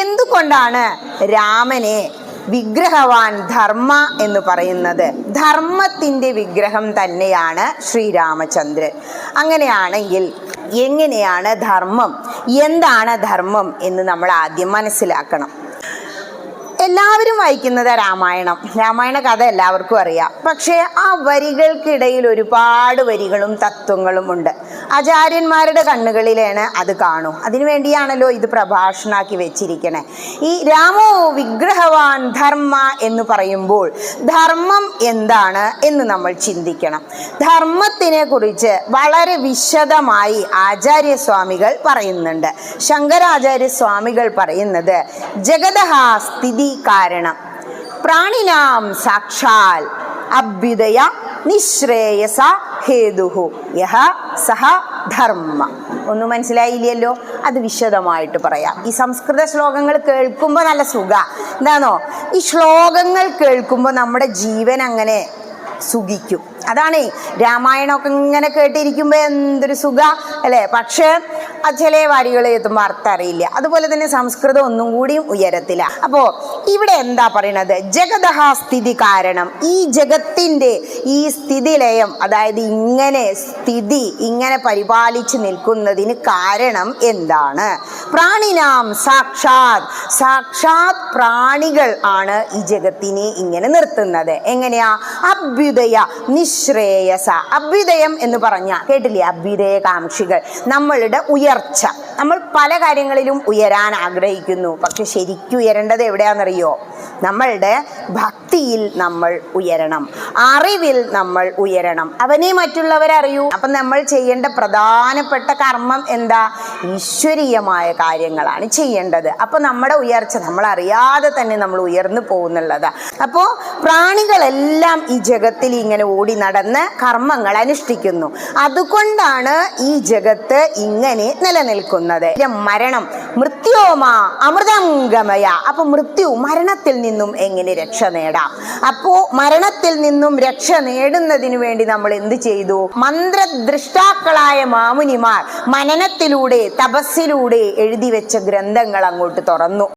എന്തുകൊണ്ടാണ് രാമനെ വിഗ്രഹവാൻ ധർമ്മ എന്ന് പറയുന്നത്? ധർമ്മത്തിന്റെ വിഗ്രഹം തന്നെയാണ് ശ്രീരാമചന്ദ്രൻ. അങ്ങനെയാണെങ്കിൽ എങ്ങനെയാണ് ധർമ്മം? എന്താണ് ധർമ്മം എന്ന് നമ്മൾ ആദ്യം മനസ്സിലാക്കണം. എല്ലാവരും വായിക്കുന്നത് രാമായണം. രാമായണ കഥ എല്ലാവർക്കും അറിയാം. പക്ഷേ ആ വരികൾക്കിടയിൽ ഒരുപാട് വരികളും തത്വങ്ങളും ഉണ്ട്. ആചാര്യന്മാരുടെ കണ്ണുകളിലാണ് അത് കാണൂ. അതിനുവേണ്ടിയാണല്ലോ ഇത് പ്രഭാഷണാക്കി വെച്ചിരിക്കണേ. ഈ രാമോ വിഗ്രഹവാൻ ധർമ്മ എന്ന് പറയുമ്പോൾ ധർമ്മം എന്താണ് എന്ന് നമ്മൾ ചിന്തിക്കണം. ധർമ്മത്തിനെ കുറിച്ച് വളരെ വിശദമായി ആചാര്യസ്വാമികൾ പറയുന്നുണ്ട്. ശങ്കരാചാര്യ സ്വാമികൾ പറയുന്നത് ജഗതഹാസ്തി സ്ഥിതി കാരണം. പ്രാണിനാം സാക്ഷാൽ അഭ്യുദയ നിശ്രേയസ ഹേതുഹു. യഹ സഹ ധർമ്മ. ഒന്നും മനസ്സിലായില്ലല്ലോ? അത് വിശദമായിട്ട് പറയാം. ഈ സംസ്കൃത ശ്ലോകങ്ങൾ കേൾക്കുമ്പോൾ നല്ല സുഖ. എന്താണോ ഈ ശ്ലോകങ്ങൾ കേൾക്കുമ്പോൾ നമ്മുടെ ജീവൻ അങ്ങനെ സുഖിക്കും. അതാണ് രാമായണമൊക്കെ ഇങ്ങനെ കേട്ടിരിക്കുമ്പോൾ എന്തൊരു സുഖ അല്ലേ? പക്ഷേ ചില വാരികൾ എത്തുമ്പോൾ അർത്ഥം അറിയില്ല. അതുപോലെ തന്നെ സംസ്കൃതം ഒന്നും കൂടിയും ഉയരത്തില്ല അപ്പോൾ ഇവിടെ എന്താ പറയണത്? ജഗതഹ സ്ഥിതി കാരണം. ഈ ജഗത്തിന്റെ ഈ സ്ഥിതിലയം അതായത് ഇങ്ങനെ സ്ഥിതി ഇങ്ങനെ പരിപാലിച്ച് നിൽക്കുന്നതിന് കാരണം എന്താണ്? പ്രാണിനാം സാക്ഷാത് സാക്ഷാത് പ്രാണികൾ ആണ് ഈ ജഗത്തിനെ ഇങ്ങനെ നിർത്തുന്നത്. എങ്ങനെയാ? അഭ്യുദയ നിശ്രേയസ. അഭ്യുദയം എന്ന് പറഞ്ഞ കേട്ടില്ലേ? അഭ്യുദയ കാംക്ഷികൾ നമ്മളുടെ ഉയർച്ച. നമ്മൾ പല കാര്യങ്ങളിലും ഉയരാൻ ആഗ്രഹിക്കുന്നു. പക്ഷെ ശരിക്കും ഉയരേണ്ടത് എവിടെയാണെന്നറിയോ? നമ്മളുടെ ഭക്തിയിൽ നമ്മൾ ഉയരണം. അറിവിൽ നമ്മൾ ഉയരണം. അവനെ മറ്റുള്ളവരറിയൂ. അപ്പം നമ്മൾ ചെയ്യേണ്ട പ്രധാനപ്പെട്ട കർമ്മം എന്താ? ഈശ്വരീയമായ കാര്യങ്ങളാണ് ചെയ്യേണ്ടത്. അപ്പോൾ നമ്മുടെ ഉയർച്ച നമ്മൾ അറിയാതെ തന്നെ നമ്മൾ ഉയർന്നു പോകുന്നുള്ളത്. അപ്പോൾ പ്രാണികളെല്ലാം ഈ ജഗത്തിൽ ഇങ്ങനെ ഓടി നടന്ന് കർമ്മങ്ങൾ അനുഷ്ഠിക്കുന്നു. അതുകൊണ്ടാണ് ഈ ജഗത്ത് ഇങ്ങനെ നിലനിൽക്കുന്നത്. മരണം മൃത്യോമ അമൃതം ഗമയ അപ്പൊ മൃത്യു മരണത്തിൽ നിന്നും എങ്ങനെ രക്ഷ നേടാം? അപ്പോ മരണത്തിൽ നിന്നും രക്ഷ നേടുന്നതിന് വേണ്ടി നമ്മൾ എന്ത് ചെയ്തു? മന്ത്രദൃഷ്ടാക്കളായ മാമുനിമാർ മനനത്തിലൂടെ തപസ്സിലൂടെ എഴുതി വെച്ച ഗ്രന്ഥങ്ങൾ അങ്ങോട്ട് തുറന്നു.